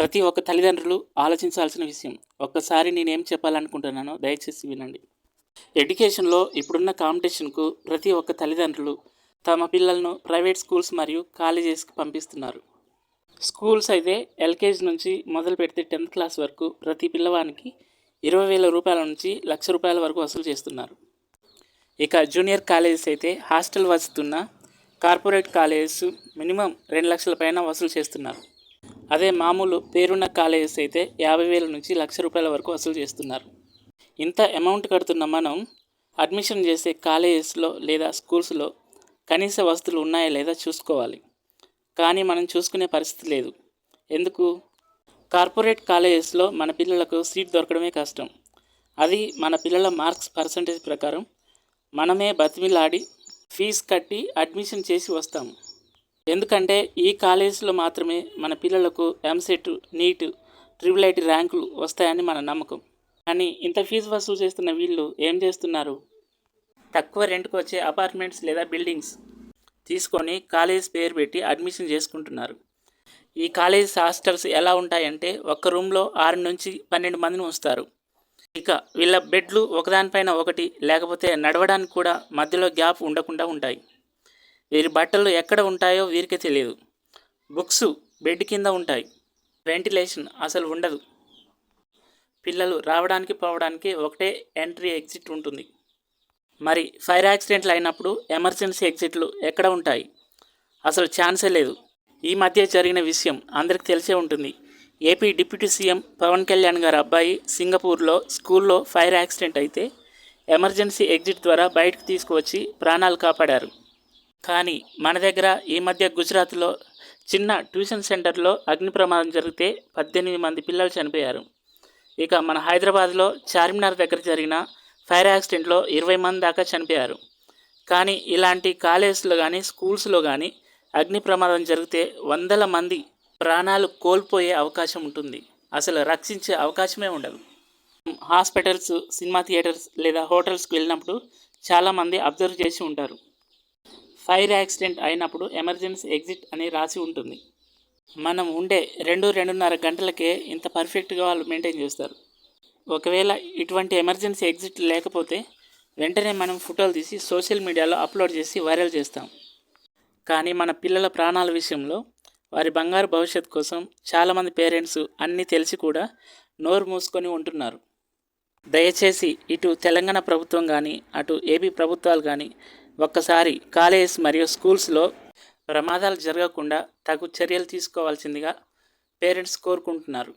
ప్రతి ఒక్క తల్లిదండ్రులు ఆలోచించాల్సిన విషయం. ఒక్కసారి నేనేం చెప్పాలనుకుంటున్నానో దయచేసి వినండి. ఎడ్యుకేషన్లో ఇప్పుడున్న కాంపిటీషన్కు ప్రతి ఒక్క తల్లిదండ్రులు తమ పిల్లలను ప్రైవేట్ స్కూల్స్ మరియు కాలేజెస్కి పంపిస్తున్నారు. స్కూల్స్ అయితే ఎల్కేజీ నుంచి మొదలు పెడితే టెన్త్ క్లాస్ వరకు ప్రతి పిల్లవానికి ఇరవై వేల రూపాయల నుంచి లక్ష రూపాయల వరకు వసూలు చేస్తున్నారు. ఇక జూనియర్ కాలేజెస్ అయితే హాస్టల్ వస్తున్న కార్పొరేట్ కాలేజెస్ మినిమం రెండు లక్షల పైన వసూలు చేస్తున్నారు. అదే మామూలు పేరున్న కాలేజెస్ అయితే యాభై వేల నుంచి లక్ష రూపాయల వరకు వసూలు చేస్తున్నారు. ఇంత అమౌంట్ కడుతున్న మనం అడ్మిషన్ చేసే కాలేజెస్లో లేదా స్కూల్స్లో కనీస వసతులు ఉన్నాయా లేదా చూసుకోవాలి. కానీ మనం చూసుకునే పరిస్థితి లేదు. ఎందుకు? కార్పొరేట్ కాలేజెస్లో మన పిల్లలకు సీట్ దొరకడమే కష్టం. అది మన పిల్లల మార్క్స్ పర్సంటేజ్ ప్రకారం మనమే బతిమిలాడి ఫీజు కట్టి అడ్మిషన్ చేసి వస్తాము ఎందుకంటే ఈ కాలేజీలో మాత్రమే మన పిల్లలకు ఎంసెట్ నీట్ ట్రిపుల్ ఐటీ ర్యాంకులు వస్తాయని మన నమ్మకం. కానీ ఇంత ఫీజు వసూలు చేస్తున్న వీళ్ళు ఏం చేస్తున్నారు? తక్కువ రెంట్కి వచ్చే అపార్ట్మెంట్స్ లేదా బిల్డింగ్స్ తీసుకొని కాలేజ్ పేరు పెట్టి అడ్మిషన్ చేసుకుంటున్నారు. ఈ కాలేజ్ హాస్టల్స్ ఎలా ఉంటాయంటే ఒక్క రూమ్లో ఆరు నుంచి పన్నెండు మందిని ఉంచుతారు. ఇక వీళ్ళ బెడ్లు ఒకదానిపైన ఒకటి లేకపోతే నడవడానికి కూడా మధ్యలో గ్యాప్ ఉండకుండా ఉంటాయి. వీరి బట్టలు ఎక్కడ ఉంటాయో వీరికి తెలియదు. బుక్స్ బెడ్ కింద ఉంటాయి. వెంటిలేషన్ అసలు ఉండదు. పిల్లలు రావడానికి పోవడానికి ఒకటే ఎంట్రీ ఎగ్జిట్ ఉంటుంది. మరి ఫైర్ యాక్సిడెంట్లు అయినప్పుడు ఎమర్జెన్సీ ఎగ్జిట్లు ఎక్కడ ఉంటాయి? అసలు ఛాన్సే లేదు. ఈ మధ్య జరిగిన విషయం అందరికి తెలిసే ఉంటుంది. AP deputy CM Pawan Kalyan గారి అబ్బాయి సింగపూర్లో స్కూల్లో ఫైర్ యాక్సిడెంట్ అయితే ఎమర్జెన్సీ ఎగ్జిట్ ద్వారా బయటకు తీసుకువచ్చి ప్రాణాలు కాపాడారు. కానీ మన దగ్గర ఈ మధ్య గుజరాత్లో చిన్న ట్యూషన్ సెంటర్లో అగ్ని ప్రమాదం జరిగితే పద్దెనిమిది మంది పిల్లలు చనిపోయారు. ఇక మన హైదరాబాద్లో చార్మినార్ దగ్గర జరిగిన ఫైర్ యాక్సిడెంట్లో ఇరవై మంది దాకా చనిపోయారు. కానీ ఇలాంటి కాలేజెస్లో కానీ స్కూల్స్లో కానీ అగ్ని ప్రమాదం జరిగితే వందల మంది ప్రాణాలు కోల్పోయే అవకాశం ఉంటుంది. అసలు రక్షించే అవకాశమే ఉండదు. హాస్పిటల్స్ సినిమా థియేటర్స్ లేదా హోటల్స్కి వెళ్ళినప్పుడు చాలామంది అబ్జర్వ్ చేసి ఉంటారు. ఫైర్ యాక్సిడెంట్ అయినప్పుడు ఎమర్జెన్సీ ఎగ్జిట్ అని రాసి ఉంటుంది. మనం ఉండే రెండు రెండున్నర గంటలకే ఇంత పర్ఫెక్ట్గా వాళ్ళు మెయింటైన్ చేస్తారు. ఒకవేళ ఇటువంటి ఎమర్జెన్సీ ఎగ్జిట్ లేకపోతే వెంటనే మనం ఫోటోలు తీసి సోషల్ మీడియాలో అప్లోడ్ చేసి వైరల్ చేస్తాం. కానీ మన పిల్లల ప్రాణాల విషయంలో వారి బంగారు భవిష్యత్ కోసం చాలామంది పేరెంట్స్ అన్నీ తెలిసి కూడా నోరు మూసుకొని ఉంటున్నారు. దయచేసి ఇటు తెలంగాణ ప్రభుత్వం కానీ అటు ఏపీ ప్రభుత్వాలు కానీ ఒక్కసారి కాలేజ్ మరియు స్కూల్స్లో ప్రమాదాలు జరగకుండా తగు చర్యలు తీసుకోవాల్సిందిగా పేరెంట్స్ కోరుకుంటున్నారు.